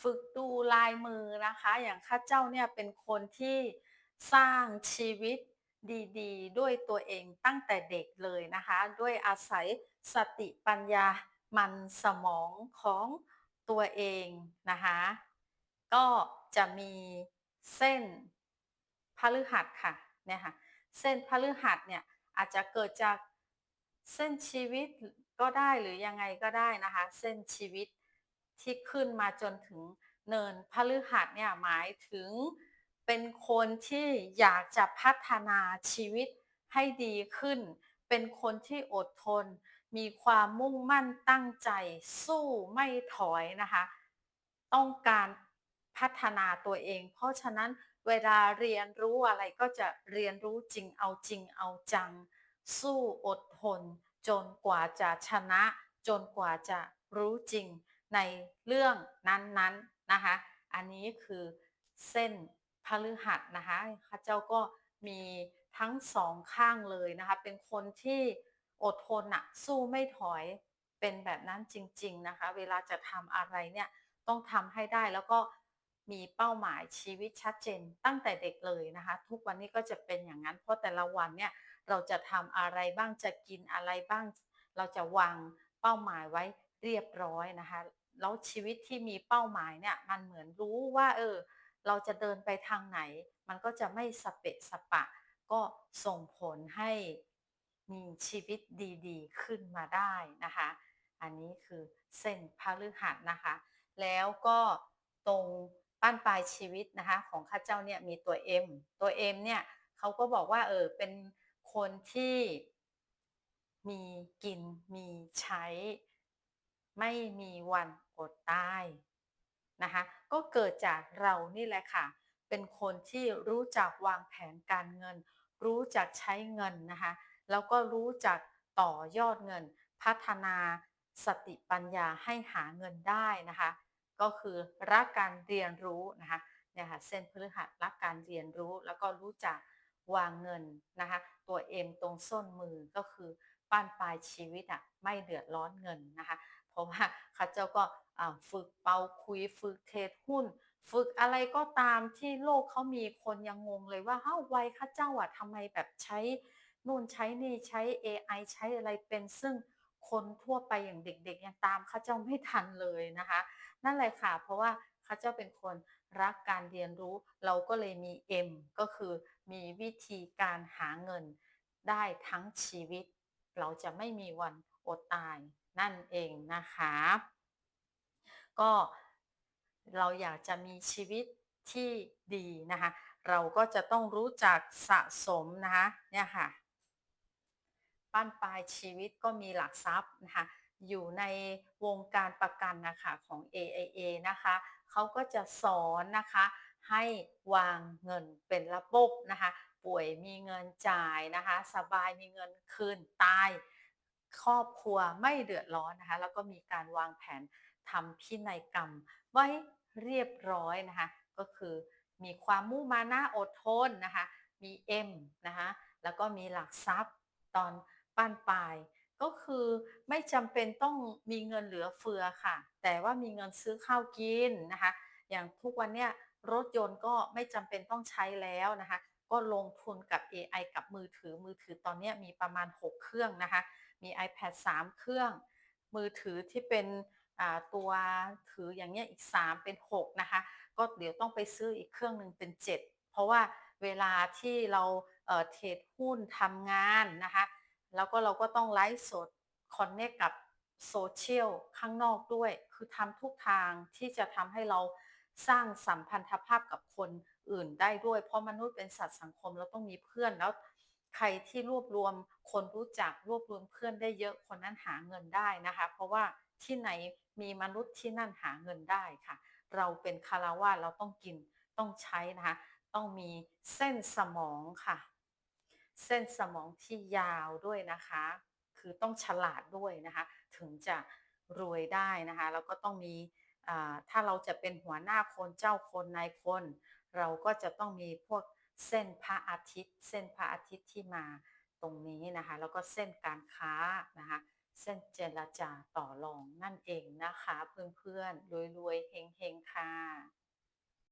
ฝึกดูลายมือนะคะ อย่างข้าเจ้าเนี่ยเป็นคนที่สร้างชีวิตดีๆ ด้วยตัวเองตั้งแต่เด็กเลยนะคะ ด้วยอาศัยสติปัญญามันสมองของตัวเองนะคะ ก็จะมีเส้นพฤหัสค่ะเนี่ยค่ะเส้นพฤหัสเนี่ยอาจจะเกิดจากเส้นชีวิตก็ได้หรือยังไงก็ได้นะคะ เส้นชีวิต ที่ขึ้นมาจนถึงเนินพฤหัสเนี่ยหมายถึงเป็นคนที่อยากจะพัฒนาชีวิตให้ดีขึ้น เป็นคนที่อดทน มีความมุ่งมั่นตั้งใจ สู้ไม่ถอยนะคะ ต้องการพัฒนาตัวเอง เพราะฉะนั้นเวลาเรียนรู้อะไรก็จะเรียนรู้จริงเอาจริงเอาจัง สู้อดทน จนกว่าจะชนะ จนกว่าจะรู้จริง ในเรื่องนั้นๆนะคะ อันนี้คือเส้นพฤหัสนะคะข้าเจ้าก็มีทั้งสองข้างเลยนะคะ เป็นคนที่อดทนอะสู้ไม่ถอยเป็นแบบนั้นจริง ๆนะคะ เวลาจะทำอะไรเนี่ยต้องทำให้ได้แล้วก็มีเป้าหมายชีวิตชัดเจนตั้งแต่เด็กเลยนะคะ ทุกวันนี้ก็จะเป็นอย่างนั้น เพราะแต่ละวันเนี่ยเราจะทำอะไรบ้างจะกินอะไรบ้าง เราจะวางเป้าหมายไว้เรียบร้อยนะคะ แล้วชีวิตที่มีเป้าหมายเนี่ย มันเหมือนรู้ว่า เออ เราจะเดินไปทางไหน มันก็จะไม่สเปะสปะ ก็ส่งผลให้มีชีวิตดีๆ ขึ้นมาได้นะคะ อันนี้คือเส้นพฤหัสนะคะ แล้วก็ตรงป้านปลายชีวิตนะคะ ของข้าเจ้าเนี่ยมีตัว M ตัว M เนี่ยเขาก็บอกว่าเออเป็นคนที่มีกินมีใช้ ไม่มีวันอดตายนะคะ ก็เกิดจากเรานี่แหละค่ะ เป็นคนที่รู้จักวางแผนการเงิน รู้จักใช้เงินนะคะ แล้วก็รู้จักต่อยอดเงิน พัฒนาสติปัญญาให้หาเงินได้นะคะ ก็คือรักการเรียนรู้นะคะเนี่ยค่ะเส้นพฤหัสรักการเรียนรู้แล้วก็รู้จักวางเงินนะคะ ตัวเอ็มตรงส้นมือก็คือป้านปลายชีวิตอะไม่เดือดร้อนเงินนะคะ เพราะว่าข้าเจ้าก็ฝึกเป่าคุยฝึกเทรดหุ้น ฝึกอะไรก็ตามที่โลกเขามีคนยังงงเลยว่าเฮ้าวัยข้าเจ้าอะทำไมแบบใช้นู่นใช้นี่ใช้ AI ใช้อะไรเป็นซึ่งคนทั่วไปอย่างเด็กๆ ยังตามข้าเจ้าไม่ทันเลยนะคะ นั่นแหละค่ะ เพราะว่าข้าเจ้าเป็นคนรักการเรียนรู้ เราก็เลยมี M ก็คือมีวิธีการหาเงินได้ทั้งชีวิต เราจะไม่มีวันอดตาย นั่นเองนะคะ ก็เราอยากจะมีชีวิตที่ดีนะคะ เราก็จะต้องรู้จักสะสมนะคะเนี่ยค่ะปั้นปลายชีวิตก็มีหลักทรัพย์นะคะอยู่ในวงการประกันนะคะของ AIA นะคะเขาก็จะสอนนะคะให้วางเงินเป็นระบบนะคะ ป่วยมีเงินจ่ายนะคะ สบายมีเงินคืนตาย ครอบครัวไม่เดือดร้อนนะคะ แล้วก็มีการวางแผนทำพินัยกรรม ไว้เรียบร้อยนะคะ ก็คือมีความมุ่งมานะอดทนนะคะ มี M นะคะ แล้วก็มีหลักทรัพย์ตอนปั้นปลาย ก็คือไม่จำเป็นต้องมีเงินเหลือเฟือค่ะ แต่ว่ามีเงินซื้อข้าวกินนะคะ อย่างทุกวันเนี้ยรถยนต์ก็ไม่จำเป็นต้องใช้แล้วนะคะ ก็ลงทุนกับ AI กับมือถือมือถือตอนนี้มีประมาณ 6 เครื่องนะคะ มี iPad 3 เครื่อง มือถือที่เป็นตัวถืออย่างเงี้ยอีก 3 เป็น 6 นะคะ ก็เดี๋ยวต้องไปซื้ออีกเครื่องหนึ่งเป็น 7 เพราะว่าเวลาที่เราเทรดหุ้นทำงานนะคะ แล้วก็เราก็ต้องไลฟ์สดคอนเนคกับโซเชียลข้างนอกด้วย คือทำทุกทางที่จะทำให้เราสร้างสัมพันธภาพกับคนอื่นได้ด้วย เพราะมนุษย์เป็นสัตว์สังคมเราต้องมีเพื่อนแล้ว ใครที่รวบรวมคนรู้จักรวบรวมเพื่อนได้เยอะคนนั้นหาเงินได้นะคะ เพราะว่าที่ไหนมีมนุษย์ที่นั่นหาเงินได้ค่ะ เราเป็นคาราวะเราต้องกินต้องใช้นะคะ ต้องมีเส้นสมองค่ะ เส้นสมองที่ยาวด้วยนะคะ คือต้องฉลาดด้วยนะคะ ถึงจะรวยได้นะคะ แล้วก็ต้องมีถ้าเราจะเป็นหัวหน้าคนเจ้าคนนายคน เราก็จะต้องมีพวก เส้นพระอาทิตย์ เส้นพระอาทิตย์ที่มาตรงนี้นะคะแล้วก็เส้นการค้านะคะเส้นเจรจาต่อรองนั่นเองนะคะ เพื่อนๆรวยๆเฮงๆค่ะ